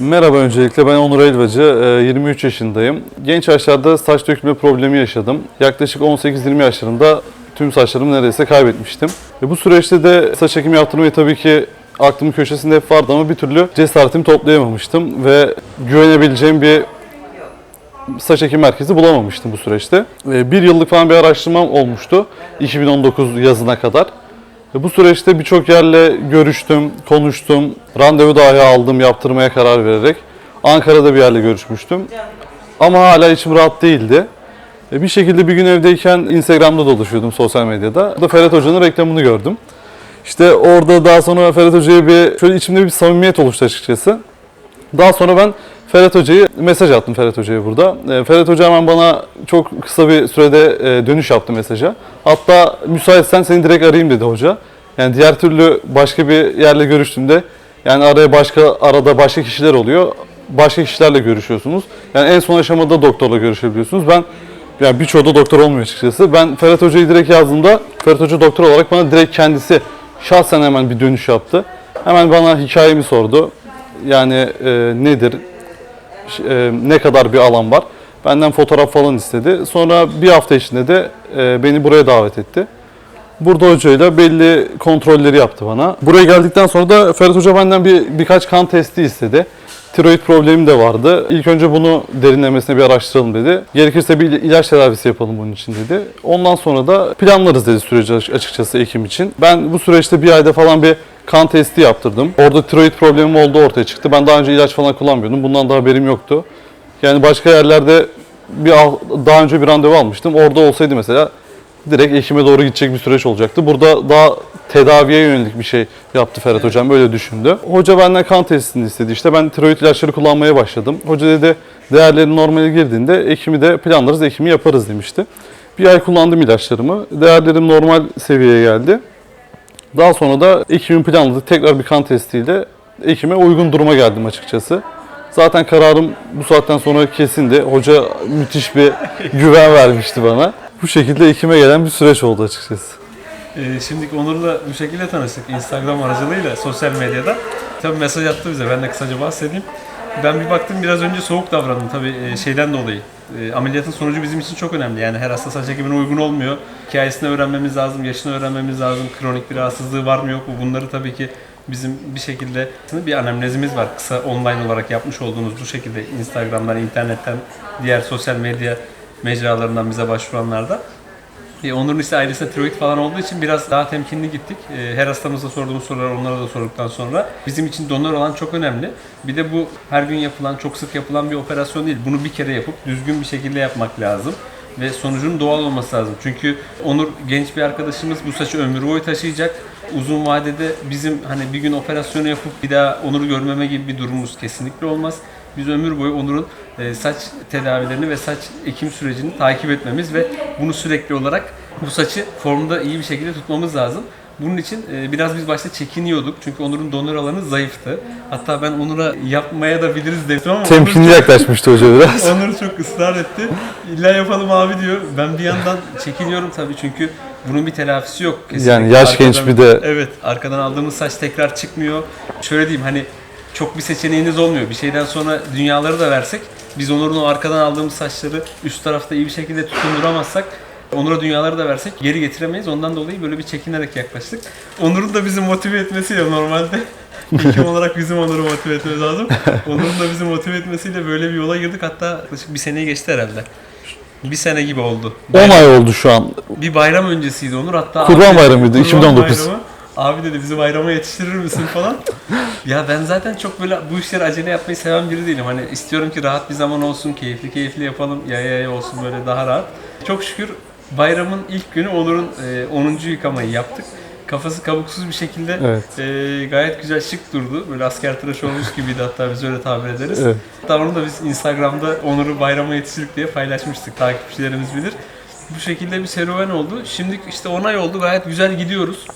Merhaba öncelikle ben Onur Elvacı, e, 23 yaşındayım. Genç yaşlarda saç dökülme problemi yaşadım. Yaklaşık 18-20 yaşlarında tüm saçlarımı neredeyse kaybetmiştim. Bu süreçte de saç ekimi yaptırmayı tabii ki aklımın köşesinde hep vardı ama bir türlü cesaretimi toplayamamıştım ve güvenebileceğim bir saç ekim merkezi bulamamıştım bu süreçte. Ve bir yıllık falan bir araştırmam olmuştu 2019 yazına kadar. Ve Bu süreçte birçok yerle görüştüm, konuştum, randevu dahi aldım yaptırmaya karar vererek. Ankara'da bir yerle görüşmüştüm. Ama hala içim rahat değildi. E, Bir şekilde bir gün evdeyken Instagram'da dolaşıyordum sosyal medyada. Orada Ferhat Hoca'nın reklamını gördüm. İşte orada daha sonra Ferhat Hoca'ya bir şöyle içimde bir samimiyet oluştu açıkçası. Daha sonra ben Ferhat Hoca'yı mesaj attım Ferhat Hoca'ya burada. E, Ferhat Hoca hemen bana çok kısa bir sürede e, dönüş yaptı mesaja. Hatta müsaitsen seni direkt arayayım dedi hoca. Yani diğer türlü başka bir yerle görüştüğümde yani araya başka arada başka kişiler oluyor. Başka kişilerle görüşüyorsunuz. Yani en son aşamada doktorla görüşebiliyorsunuz. Ben yani birçoğu da doktor olmuyor açıkçası. Ben Ferhat Hoca'yı direkt yazdığımda Ferhat Hoca doktor olarak bana direkt kendisi şahsen hemen bir dönüş yaptı. Hemen bana hikayemi sordu. Yani e, nedir, e, ne kadar bir alan var. Benden fotoğraf falan istedi. Sonra bir hafta içinde de e, beni buraya davet etti. Burada hocayla belli kontrolleri yaptı bana. Buraya geldikten sonra da Ferhat Hoca benden bir birkaç kan testi istedi. Tiroid problemim de vardı. İlk önce bunu derinlemesine bir araştıralım dedi. Gerekirse bir ilaç tedavisi yapalım bunun için dedi. Ondan sonra da planlarız dedi süreci aç- açıkçası Ekim için. Ben bu süreçte bir ayda falan bir kan testi yaptırdım. Orada tiroid problemim olduğu ortaya çıktı. Ben daha önce ilaç falan kullanmıyordum. Bundan da haberim yoktu. Yani başka yerlerde bir daha önce bir randevu almıştım. Orada olsaydı mesela direkt Ekim'e doğru gidecek bir süreç olacaktı. Burada daha tedaviye yönelik bir şey yaptı Ferhat Hocam. Böyle düşündü. Hoca benden kan testini istedi. İşte ben tiroid ilaçları kullanmaya başladım. Hoca dedi değerlerin normale girdiğinde Ekim'i de planlarız, Ekim'i yaparız demişti. Bir ay kullandım ilaçlarımı. Değerlerim normal seviyeye geldi. Daha sonra da Ekim'in planladık. Tekrar bir kan testiyle Ekim'e uygun duruma geldim açıkçası. Zaten kararım bu saatten sonra kesindi. Hoca müthiş bir güven vermişti bana. Bu şekilde Ekim'e gelen bir süreç oldu açıkçası. Ee, şimdi Onur'la bu şekilde tanıştık. Instagram aracılığıyla, sosyal medyada. Tabii mesaj attı bize, ben de kısaca bahsedeyim. Ben bir baktım biraz önce soğuk davrandım tabii e, şeyden dolayı. E, ameliyatın sonucu bizim için çok önemli. Yani her hasta saç ekimine uygun olmuyor. Hikayesini öğrenmemiz lazım, yaşını öğrenmemiz lazım. Kronik bir rahatsızlığı var mı yok mu? Bunları tabii ki bizim bir şekilde bir anamnezimiz var. Kısa online olarak yapmış olduğumuz bu şekilde Instagram'dan, internetten, diğer sosyal medya mecralarından bize başvuranlarda. E, Onur'un ise ailesinde tiroid falan olduğu için biraz daha temkinli gittik. E, her hastamıza sorduğumuz sorular onlara da sorduktan sonra bizim için donör olan çok önemli. Bir de bu her gün yapılan, çok sık yapılan bir operasyon değil. Bunu bir kere yapıp düzgün bir şekilde yapmak lazım ve sonucunun doğal olması lazım. Çünkü Onur genç bir arkadaşımız bu saçı ömür boyu taşıyacak. Uzun vadede bizim hani bir gün operasyonu yapıp bir daha Onur'u görmeme gibi bir durumumuz kesinlikle olmaz. Biz ömür boyu Onur'un e, saç tedavilerini ve saç ekim sürecini takip etmemiz ve bunu sürekli olarak bu saçı formda iyi bir şekilde tutmamız lazım. Bunun için e, biraz biz başta çekiniyorduk çünkü Onur'un donör alanı zayıftı. Hatta ben Onur'a yapmaya da biliriz dedim ama Temkinli yaklaşmıştı hoca biraz. Onur çok ısrar etti. İlla yapalım abi diyor. Ben bir yandan çekiniyorum tabii çünkü bunun bir telafisi yok. Kesinlikle. Yani yaş genç bir de- Evet arkadan aldığımız saç tekrar çıkmıyor. Şöyle diyeyim hani çok bir seçeneğiniz olmuyor. Bir şeyden sonra dünyaları da versek biz Onur'un o arkadan aldığımız saçları üst tarafta iyi bir şekilde tutunduramazsak Onur'a dünyaları da versek geri getiremeyiz. Ondan dolayı böyle bir çekinerek yaklaştık. Onur'un da bizi motive etmesiyle normalde Hekim olarak bizim Onur'u motive etmemiz lazım. Onur'un da bizi motive etmesiyle böyle bir yola girdik. Hatta yaklaşık bir seneyi geçti herhalde. Bir sene gibi oldu. 10 ay oldu şu an. Bir bayram öncesiydi Onur hatta. Kurban bayramıydı, Kurban 2019. bayramı. Abi dedi bizi bayrama yetiştirir misin falan. ya ben zaten çok böyle bu işleri acele yapmayı seven biri değilim. Hani istiyorum ki rahat bir zaman olsun, keyifli keyifli yapalım, yaya yaya olsun böyle daha rahat. Çok şükür bayramın ilk günü Onur'un e, 10. yıkamayı yaptık. Kafası kabuksuz bir şekilde Evet. e, gayet güzel şık durdu. Böyle asker tıraşı olmuş gibiydi hatta biz öyle tabir ederiz. Evet. Hatta onu da biz Instagram'da Onur'u bayrama yetiştirdik diye paylaşmıştık. Takipçilerimiz bilir. Bu şekilde bir serüven oldu. Şimdi işte 10 ay oldu gayet güzel gidiyoruz.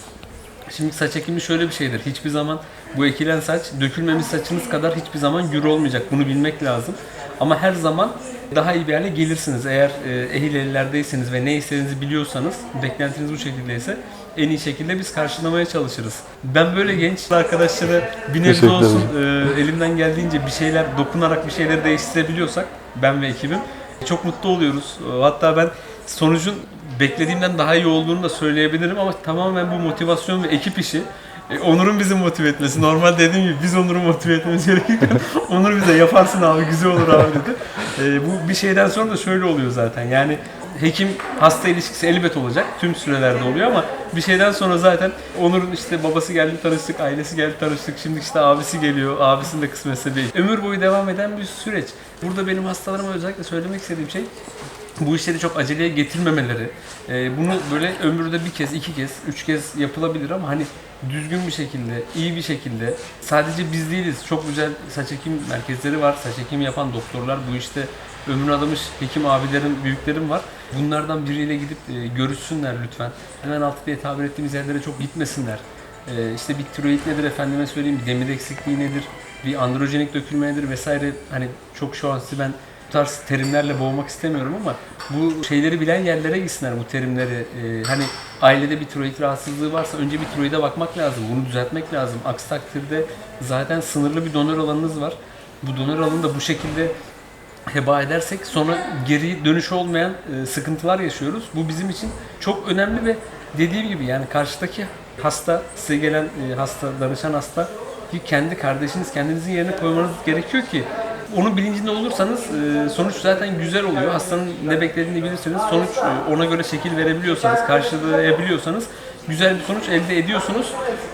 Şimdi saç ekimi şöyle bir şeydir. Hiçbir zaman bu ekilen saç dökülmemiş saçınız kadar hiçbir zaman gür olmayacak. Bunu bilmek lazım. Ama her zaman daha iyi bir hale gelirsiniz. Eğer e, ehil ellerdeyseniz ve ne istediğinizi biliyorsanız, beklentiniz bu şekildeyse en iyi şekilde biz karşılamaya çalışırız. Ben böyle genç arkadaşlara bir nebze olsun e, elimden geldiğince bir şeyler dokunarak bir şeyleri değiştirebiliyorsak ben ve ekibim çok mutlu oluyoruz. Hatta ben sonucun beklediğimden daha iyi olduğunu da söyleyebilirim ama tamamen bu motivasyon ve ekip işi. E, Onur'un bizi motive etmesi. Normal dediğim gibi biz Onur'u motive etmemiz gerekirken Onur bize yaparsın abi güzel olur abi dedi. E, bu bir şeyden sonra da şöyle oluyor zaten. Yani hekim hasta ilişkisi elbet olacak. Tüm sürelerde oluyor ama bir şeyden sonra zaten Onur'un işte babası geldi tanıştık, ailesi geldi tanıştık. Şimdi işte abisi geliyor. Abisinin de kısmetse değil. Ömür boyu devam eden bir süreç. Burada benim hastalarıma özellikle söylemek istediğim şey bu işleri çok aceleye getirmemeleri, e, bunu böyle ömürde bir kez, iki kez, üç kez yapılabilir ama hani düzgün bir şekilde, iyi bir şekilde, sadece biz değiliz, çok güzel saç ekim merkezleri var, saç ekimi yapan doktorlar, bu işte ömrünü adamış hekim abilerim, büyüklerim var. Bunlardan biriyle gidip e, görüşsünler lütfen. Hemen altı diye tabir ettiğimiz yerlere çok gitmesinler. E, işte bir tiroid nedir efendime söyleyeyim, bir demir eksikliği nedir, bir androjenik dökülme nedir vesaire. Hani çok şu an sizi ben bu tarz terimlerle boğmak istemiyorum ama bu şeyleri bilen yerlere gitsinler bu terimleri. Ee, hani ailede bir tiroid rahatsızlığı varsa önce bir tiroide bakmak lazım. Bunu düzeltmek lazım. Aksi takdirde zaten sınırlı bir donör alanınız var. Bu donör alanını da bu şekilde heba edersek sonra geri dönüşü olmayan e, sıkıntılar yaşıyoruz. Bu bizim için çok önemli ve dediğim gibi yani karşıdaki hasta, size gelen e, hasta, danışan hasta kendi kardeşiniz, kendinizin yerine koymanız gerekiyor ki onun bilincinde olursanız e, sonuç zaten güzel oluyor. Hastanın ne beklediğini bilirsiniz. Sonuç e, ona göre şekil verebiliyorsanız, karşılayabiliyorsanız güzel bir sonuç elde ediyorsunuz.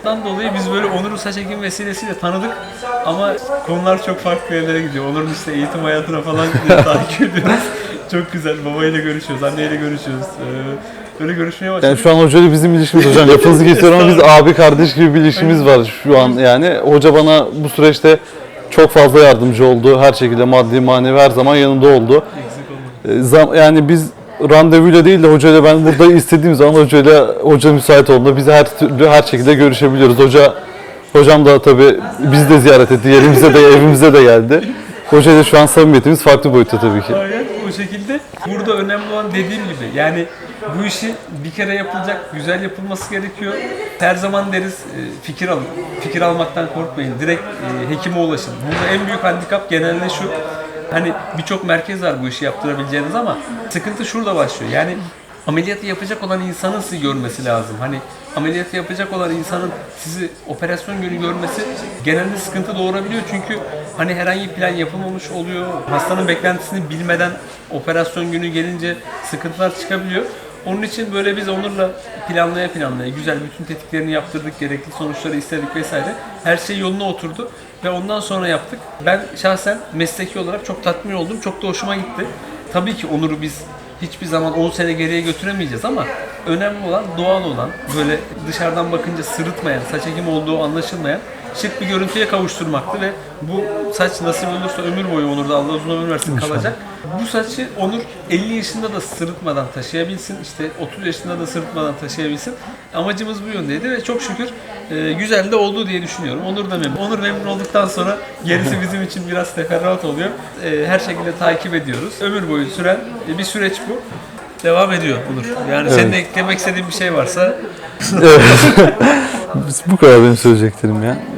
Bundan dolayı biz böyle Onur'u saç ekim vesilesiyle tanıdık ama konular çok farklı yerlere gidiyor. Onur'un işte eğitim hayatına falan takip ediyoruz. Çok güzel. Babayla görüşüyoruz, anneyle görüşüyoruz. Ee, Öyle görüşmeye başladık. Yani şu an hocayla bizim ilişkimiz hocam lafınızı kesiyorum ama biz abi kardeş gibi bir ilişkimiz var şu an yani. Hoca bana bu süreçte çok fazla yardımcı oldu. Her şekilde maddi manevi her zaman yanımda oldu. E, Yani biz randevuyla değil de hocayla ben burada istediğim zaman hocayla hoca müsait olduğunda biz her türlü her şekilde görüşebiliyoruz. Hoca hocam da tabii bizi de ziyaret etti. Yerimize de evimize de geldi. Hocayla şu an samimiyetimiz farklı boyutta tabii ki. Aynen o şekilde. Burada önemli olan dediğim gibi yani bu işi bir kere yapılacak, güzel yapılması gerekiyor. Her zaman deriz e, fikir alın. Fikir almaktan korkmayın. Direkt e, hekime ulaşın. Burada en büyük handikap genelde şu. Hani birçok merkez var bu işi yaptırabileceğiniz ama sıkıntı şurada başlıyor. Yani ameliyatı yapacak olan insanın sizi görmesi lazım. Hani ameliyatı yapacak olan insanın sizi operasyon günü görmesi genelde sıkıntı doğurabiliyor. Çünkü hani herhangi bir plan yapılmamış oluyor. Hastanın beklentisini bilmeden operasyon günü gelince sıkıntılar çıkabiliyor. Onun için böyle biz Onur'la planlaya planlaya güzel bütün tetkiklerini yaptırdık, gerekli sonuçları istedik vesaire. Her şey yoluna oturdu ve ondan sonra yaptık. Ben şahsen mesleki olarak çok tatmin oldum. Çok da hoşuma gitti. Tabii ki Onur'u biz hiçbir zaman 10 sene geriye götüremeyeceğiz ama önemli olan doğal olan böyle dışarıdan bakınca sırıtmayan, saç ekimi olduğu anlaşılmayan şık bir görüntüye kavuşturmaktı ve bu saç nasip olursa ömür boyu Onur'da Allah uzun ömür versin kalacak. Bu saçı Onur 50 yaşında da sırıtmadan taşıyabilsin, işte 30 yaşında da sırıtmadan taşıyabilsin. Amacımız bu yöndeydi ve çok şükür e, güzel de oldu diye düşünüyorum. Onur da memnun. Onur memnun olduktan sonra gerisi bizim için biraz teferruat oluyor. E, her şekilde takip ediyoruz. Ömür boyu süren e, bir süreç bu. Devam ediyor Onur. Yani senin de eklemek istediğin bir şey varsa Bu kadar benim söyleyeceklerim ya.